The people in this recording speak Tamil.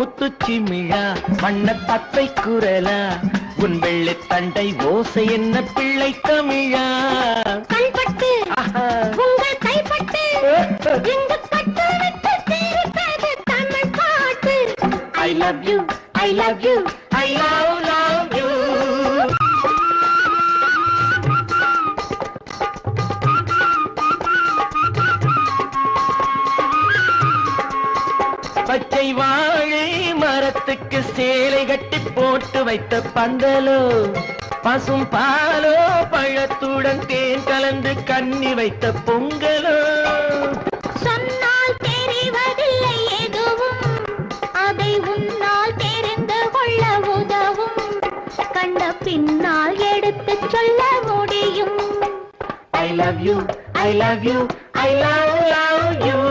முத்துச்சிமிழா வண்ண தத்தை குரலா உன் வெள்ளை தண்டை ஓசை என்ன பிள்ளை தமிழா கண்பட்டு. உங்கள் கைப்பட்டு இங்கு பட்டு விட்டு தீர்த்தது தமிழ் பாட்டு I love you, I love you, I love, பச்சை வாழை மரத்துக்கு சேலை கட்டி போட்டு வைத்த பந்தலோ பசும் பாலோ பழத்துடன் தேன் கலந்து கண்ணி வைத்த பொங்கலோ. சொன்னால் தெரிவதில்லை எதுவும் அதை உன்னால் தெரிந்து கொள்ள உதவும். கண்ட பின்னால் எடுத்துச் சொல்ல முடியும். I love you, I love you, I love, love